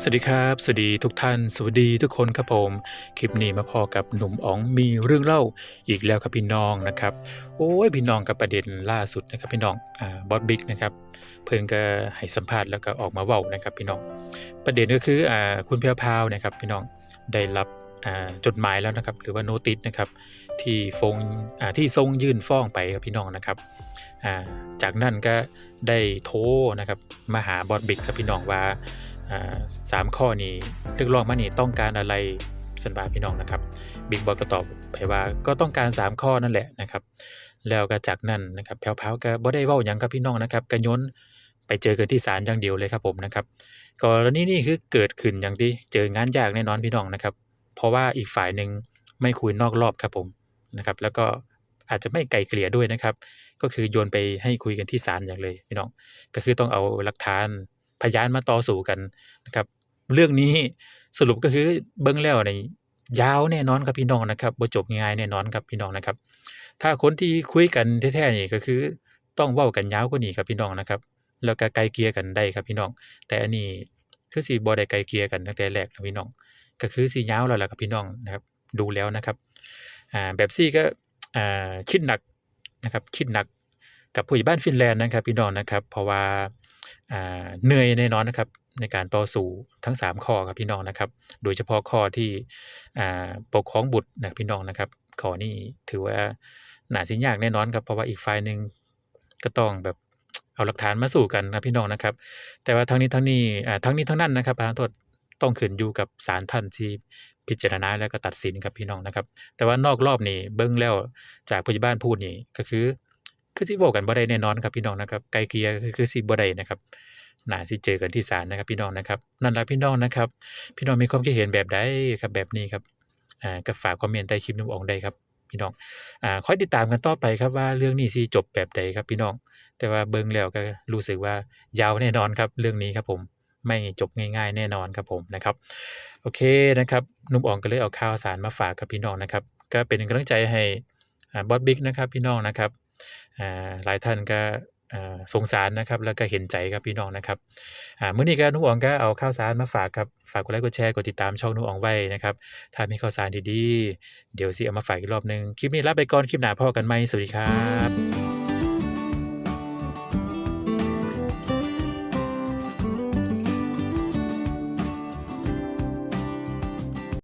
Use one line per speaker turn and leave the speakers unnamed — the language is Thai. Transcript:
สวัสดีครับ สวัสดีทุกท่าน สวัสดีทุกคนครับผม คลิปนี้มาพอกับหนุ่มอ๋องมีเรื่องเล่าอีกแล้วครับพี่น้องนะครับ โอ้ยพี่น้องกับประเด็นล่าสุดนะครับพี่น้องอ่าบอสบิ๊กนะครับ เพื่อนก็ให้สัมภาษณ์แล้วก็ออกมาเว้านะครับพี่น้อง ประเด็นก็คืออ่าคุณเพียวพาวนะครับพี่น้องได้รับจดหมายแล้วนะครับ หรือว่าโนติสนะครับที่ฟงที่ทรงยื่นฟ้องไปครับพี่น้องนะครับจากนั้นก็ได้โทรนะครับมาหาบอสบิ๊กครับพี่น้องว่า สามข้อนี้เรียกร้องมานี่ต้องการอะไรสันบาพี่น้องนะครับบิ๊กบอสก็ตอบไปว่าก็ต้องการ 3 ข้อนั่นแหละนะครับ แล้วก็จากนั้นนะครับแผ่วๆก็บ่ได้เว้าหยังกับพี่น้องนะครับกระย้นไปเจอกันที่ศาลอย่างเดียวเลยครับผมนะครับกรณีนี้คือเกิดขึ้นอย่างที่เจองานยากแน่นอนพี่น้องนะครับ เพราะว่าอีกฝ่ายหนึ่งไม่คุยนอกรอบครับผมนะครับ แล้วก็อาจจะไม่ไกลเกลี่ยด้วยนะครับ ก็คือโยนไปให้คุยกันที่ศาลอย่างเลยพี่น้อง ก็คือต้องเอาหลักฐาน พยานมาต่อสู้กันนะครับ เรื่องนี้สรุปก็คือเบิ้งแล้วในยาวแน่นอนครับพี่น้องนะครับบ่จบง่ายแน่นอนครับพี่น้องนะครับ ถ้าคนที่คุยกันแท้ๆนี่ก็คือต้องเว้ากันยาวกว่านี้ครับพี่น้องนะครับ แล้วก็ไกลเกียกันได้ครับพี่น้อง แต่อันนี้คือสิบ่ได้ไกลเกียกันตั้งแต่แรกนะพี่น้อง ก็คือสิยาวแล้วล่ะครับพี่น้องนะครับ ดูแล้วนะครับอ่าแบบซี่ก็อ่าคิดหนักนะครับ คิดหนักกับผู้ใหญ่บ้านฟินแลนด์นะครับ พี่น้องนะครับ เพราะว่า เหนื่อยแน่นอนนะครับ ในการต่อสู้ทั้ง 3 ข้อครับพี่น้องนะครับ โดยเฉพาะข้อที่ปกครองบุตรนะพี่น้องนะครับข้อนี้ถือว่าหนาสิยากแน่นอนครับเพราะว่าอีกฝ่ายหนึ่งก็ต้องแบบเอาหลักฐานมาสู้กันนะพี่น้องนะครับ แต่ว่าทั้งนี้ทั้งนี้ทั้งนี้ทั้งนั้นนะครับประธานโทษต้องขึ้นอยู่กับศาลท่านที่พิจารณาแล้วก็ตัดสินครับพี่น้องนะครับ แต่ว่านอกรอบนี่เบิ่งแล้วจากผู้ใหญ่บ้านพูดนี่ก็คือ คือสิเว้ากันบ่ได้แน่นอนครับพี่น้องนะครับไกลเกลียคือสิบ่ได้นะครับน่าสิเจอกันที่ศาลนะครับพี่น้องนะครับนั่นละพี่น้องนะครับ พี่น้องมีความคิดเห็นแบบใดครับแบบนี้ครับอ่าก็ฝากคอมเมนต์ใต้คลิปนุ่มองได้ครับพี่น้องอ่าคอยติดตามกันต่อไปครับว่าเรื่องนี้สิจบแบบใดครับพี่น้อง แต่ว่าเบิ่งแล้วก็รู้สึกว่ายาวแน่นอนครับเรื่องนี้ครับผมไม่จบง่ายๆ แน่นอนครับผมนะครับ โอเคนะครับนุ่มอองก็เลยเอาข่าวสารมาฝากกับพี่น้องนะครับ ก็เป็นกำลังใจให้บอสบิ๊กนะครับพี่น้องนะครับ หลายท่านก็สงสารนะครับแล้วก็เห็นใจครับพี่น้องนะครับเมื่อนี้ก็นุ่มอ๋องก็เอาข้าวสารมาฝากครับฝากกดไลค์กดแชร์กดติดตามช่องนุ่มอ๋องไว้นะครับถ้ามีข้าวสารดีๆ เดี๋ยวสิเอามาฝากอีกรอบหนึงคลิปนี้ลาไปก่อนคลิปหน้าพ่อกันใหม่สวัสดีครับ